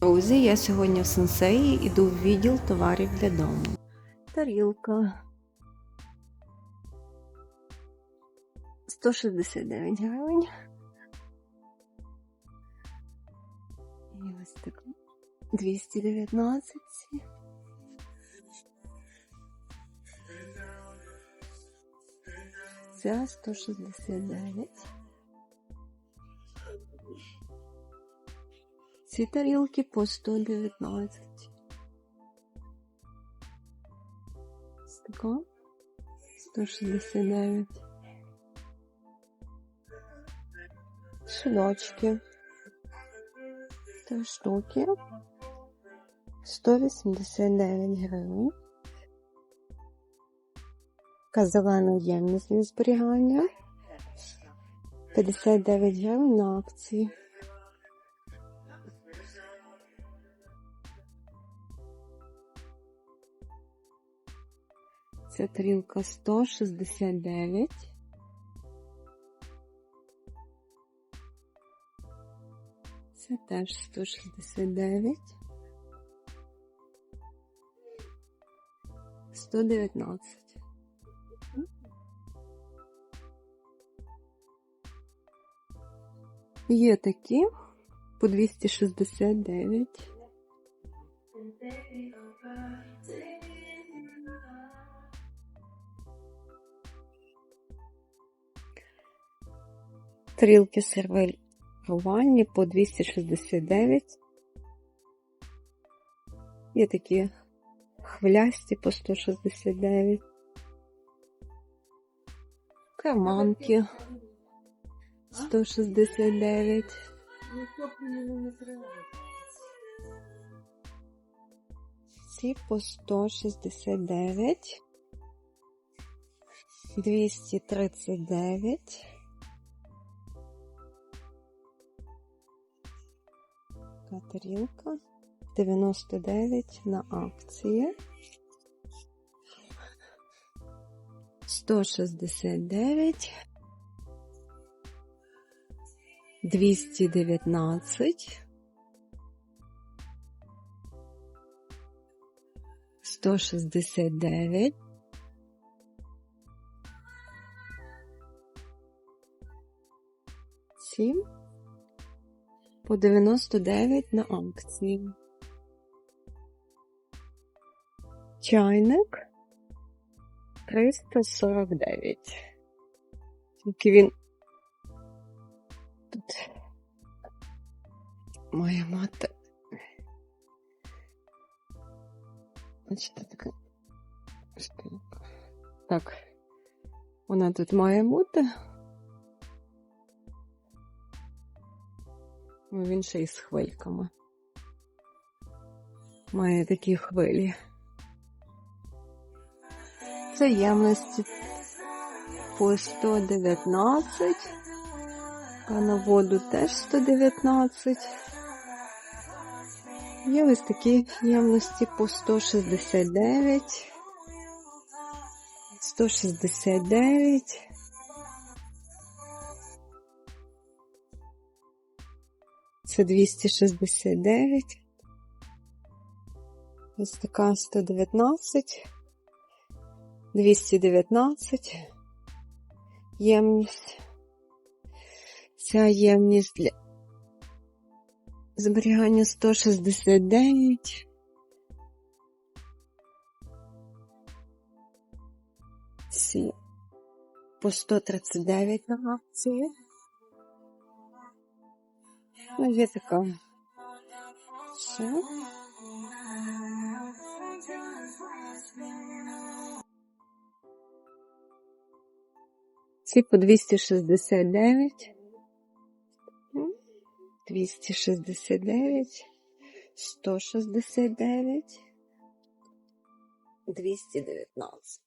Друзі, я сьогодні в сенсеї іду в відділ товарів для дому. Тарілка. 169 гривень. І ось така 219. Ця 169. Ці тарілки по 119. Ось 169. Судочки. Три штуки. 189 гривень. Така зелена ємність для зберігання. 59 гривень на акції. Ця тарілка 169. Це теж 169. 119. Є такі по 269. Тарілки сервірувальні по 269. Є такі хвилясті по 169. Карманки 169. Ці по 169. 239. Така тарілка 99 на акції. 169. 219. 169. Сім по 99 на акції. Чайник 349. Тільки він тут має мати. Бачите, така штука. Так, вона тут має бути. Він ще й з хвильками. Має такі хвилі. Це ємності по 119. А на воду теж 119. Є ось такі ємності по 169. 169. Це 269. Ось така 119. 219. Ємність. Ця ємність для зберігання 169. Ці по 139 на акції. Ну, є така. Все. Ці по 269. 269, 169, 219.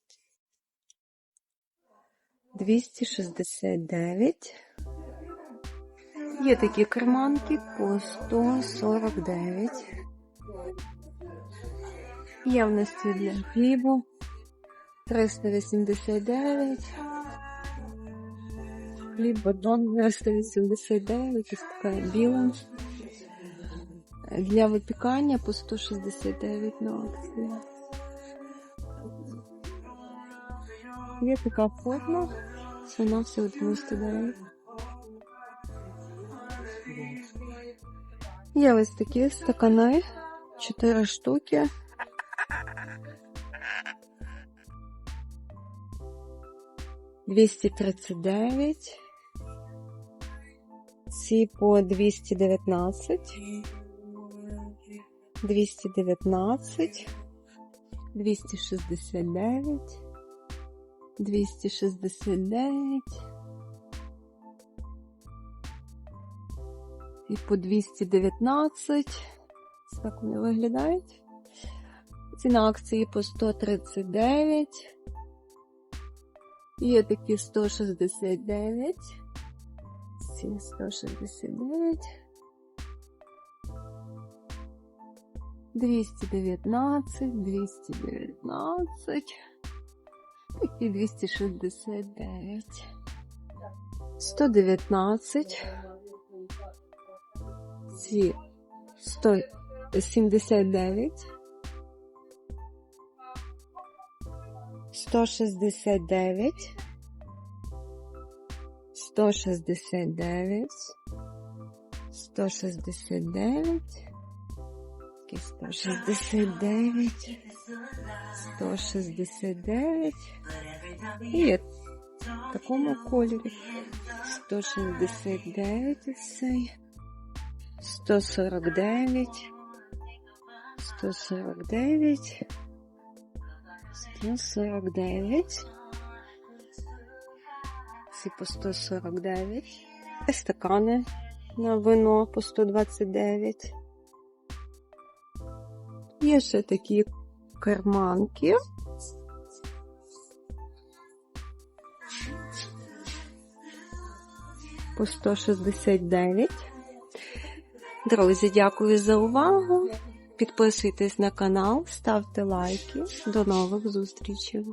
269. Є такі карманки по 149. Явності для хлібу 389. Хліб батон 389, ось така біла. Для випікання по 169 на акції. Є така форма, ціна всього 99. Є ось такі стакани, чотири штуки. Двісті тридцять дев'ять. Ці по 219. 219. 269. 269. І по 219. Так вони виглядають. Ціна акції по 139. Є такі 169. Ці 169. 219, 219. Такі 269. 119. Ці 179. 169. 169. 169. Такі 169. 169. І в такому кольорі. 169 ось цей. 149, 149, 149, ці по 149, стакани на вино по 129. Є ще такі карманки. По 169. Друзі, дякую за увагу. Підписуйтесь на канал, ставте лайки. До нових зустрічей.